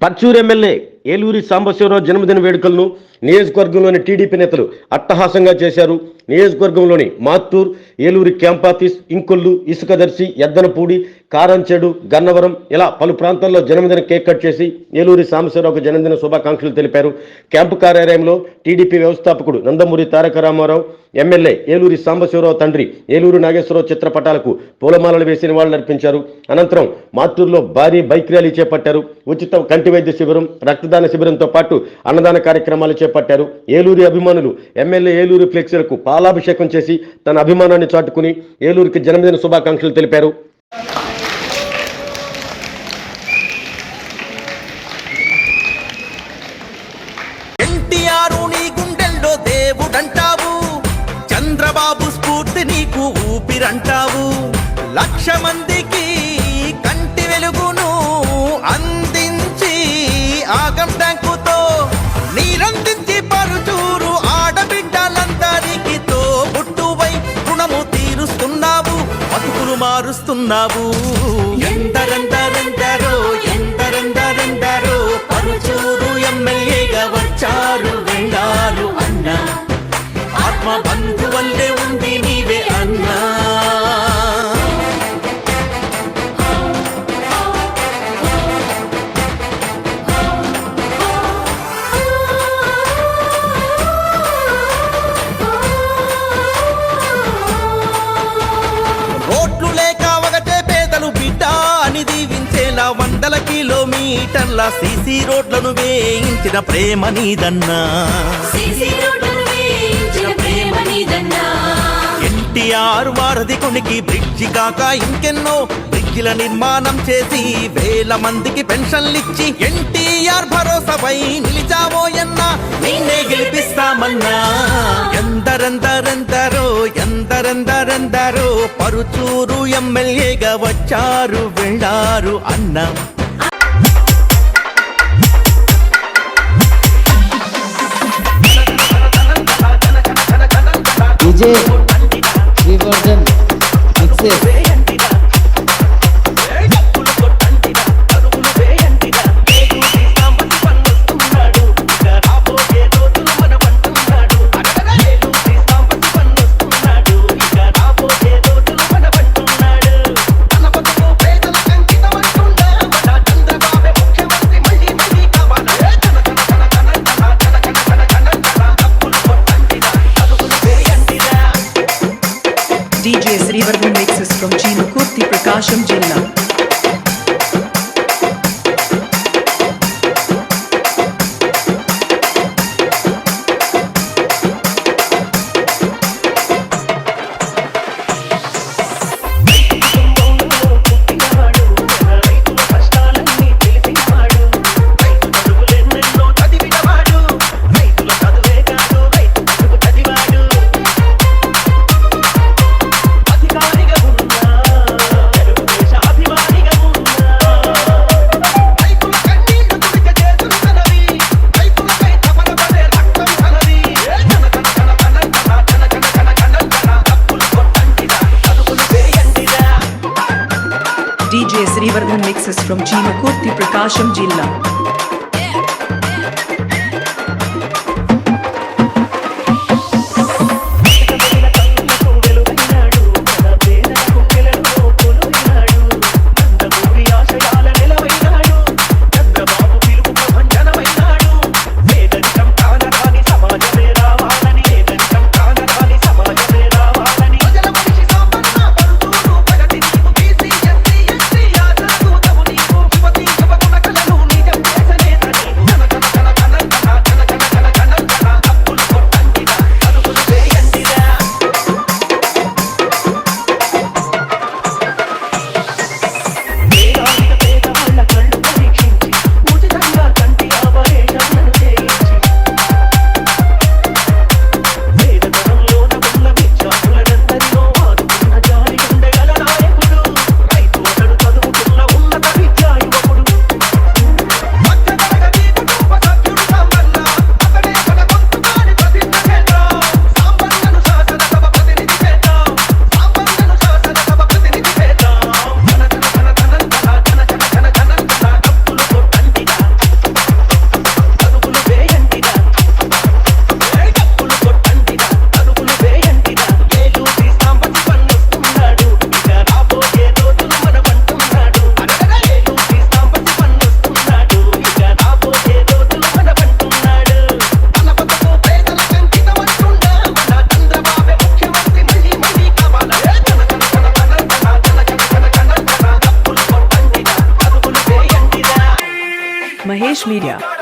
Parchur MLA Eluri Sambasivarao జన్మదిన వేడుకలను నియోజకవర్గంలోని టీడీపీ నేతలు అట్టహాసంగా చేశారు. నియోజకవర్గంలోని మాత్తూర్ ఏలూరి క్యాంప్ ఆఫీస్ ఇంకొల్లు ఇసుకదర్శి ఎద్దనపూడి కారంచెడు గన్నవరం ఇలా పలు ప్రాంతాల్లో జన్మదిన కేక్ కట్ చేసి ఏలూరి సాంబశివరావుకు జన్మదిన శుభాకాంక్షలు తెలిపారు. క్యాంపు కార్యాలయంలో టీడీపీ వ్యవస్థాపకుడు నందమూరి తారక రామారావు ఎమ్మెల్యే ఏలూరి సాంబశివరావు తండ్రి ఏలూరు నాగేశ్వరరావు చిత్రపటాలకు పూలమాలలు వేసి నివాళులర్పించారు. అనంతరం మాత్తూరులో భారీ బైక్ ర్యాలీ చేపట్టారు. ఉచిత కంటి వైద్య శిబిరం రక్తదానం శిబిరంతో పాటు అన్నదాన కార్యక్రమాలు చేపట్టారు. ఏలూరి అభిమానులు ఎమ్మెల్యే ఏలూరు ఫ్లెక్సీలకు పాలాభిషేకం చేసి తన అభిమానాన్ని చాటుకుని ఏలూరుకి జన్మదిన శుభాకాంక్షలు తెలిపారు. ఎన్టీఆర్ చంద్రబాబు స్ఫూర్తి నీకు ఊపిరంటావు. లక్ష మందికి కంటి వెలుగును అంద ఆగం ట్యాంకుతో నీరందించి పరుచూరు ఆడబిడ్డలందరికీ తోబుట్టువై రుణము తీరుస్తున్నావు బతుకులు మారుస్తున్నావు. ఎందరెందరెందరో ఎందరెందరెందరో పరుచూరు ఎమ్మెల్యేగా వచ్చారు వెళ్ళారు అన్నా వందల కిలోమీటర్ల సీసీ రోడ్లను వేయించిన ప్రేమ నీదన్నా. ఎన్టీఆర్ వారధి కొనికి బ్రిడ్జి కాక ఇంకెన్నో బ్రిడ్జిల నిర్మాణం చేసి వేల మందికి పెన్షన్లిచ్చి ఎన్టీఆర్ భరోసాపై నిలిచావో ఎన్నా? నిన్నే గెలిపిస్తామన్నా. ఎందరెందరెందరో ఎందరెందరెందరో పరుచూరు ఎమ్మెల్యేగా వచ్చారు వెళ్ళారు అన్నా. Yeah. Srivardhan mixes from Chinukurthi Prakasam జిల్లా Srivardhan from Chinukurti Prakasham Jilla. Media.